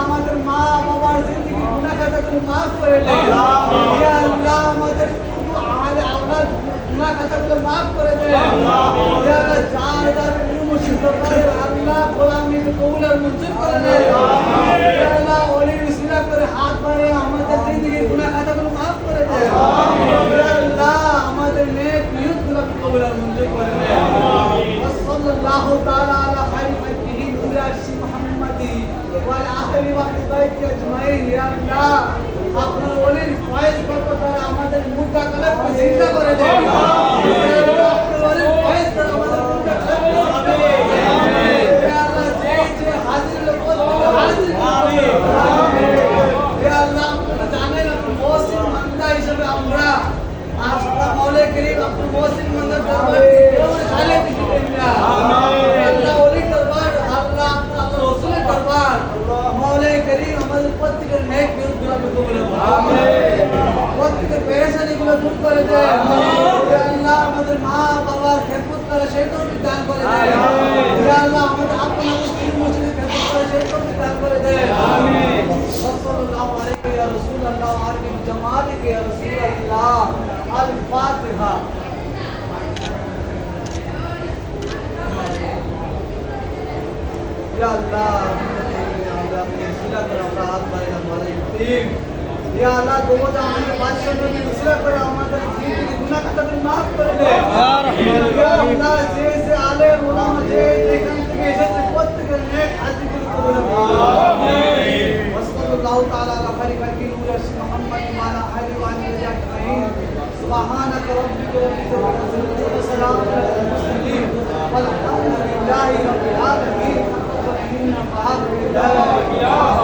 আমাদের মা বাবার জিন্দগি গুনাহ খাতাগুলো মাফ করে আল্লাহ আমাদের করে দে ইয়া যার যার আল্লাহ গোলামি কবুল মঞ্জুর করে দে ইয়া আল্লাহ ওলি উসিলা করে হাত বাড়িয়ে আমাদের জিন্দগি গুনাহ খাতাগুলো মাফ করে দে ইয়া আল্লাহ আমাদের নেক নিয়তগুলো কবুল আর মঞ্জুর করে দে وصلى الله تعالى على خير خلقه نور عرش محمد وعلى اهل واهل بيته اجمعين يا الله আপনার ওলির ফয়েজ বরকত দ্বারা আমাদের মুদ্রা কলবকে জিন্দা করে দেন ইয়া আল্লাহ, আপনার ওলির ফয়েজ দ্বারা আমাদের মুদ্রা কলবকে জিন্দা করে দেন। ইয়া আল্লাহ, যে যে হাজির লোক প্রত্যেকে হাজির করে দেন। ইয়া আল্লাহ, আপনারা জানেন আপনার মহসিন বান্দা হিসেবে আমরা আপনার মৌলে করিম আপনার মহসিন বান্দার দরবার খালে দিতে দেন না। আল্লাহ ওলির দরবার আল্লাহ আপনার আল্লাহ রসুলের দরবার মৌলে করিম আমাদের প্রত্যেকের নেক নিয়তগুলো আপনি কবুল করুন। প্রত্যেকের পেরেশানিগুলো দূর করে দেন ইয়া আল্লাহ আমাদের মা বাবার খেদমত করে সেই তৌফিক দান করে দেন ইয়া আল্লাহ আমাদের আপন মুসলিম মুসলিম খেদমত করে সেই তৌফিক দান করে দেন আমিন সাল্লাল্লাহু আলাইহি ইয়া রাসূলুল্লাহ আরবি জামালিক ইয়া রাসূলুল্লাহ الفاتحة يا الله يا الله قوة عمل بادشاہ میں وسیلہ کرا سبحانك ربك وبحمدك وسلام على المرسلين والحمد لله رب العالمين. وإنا بعد الله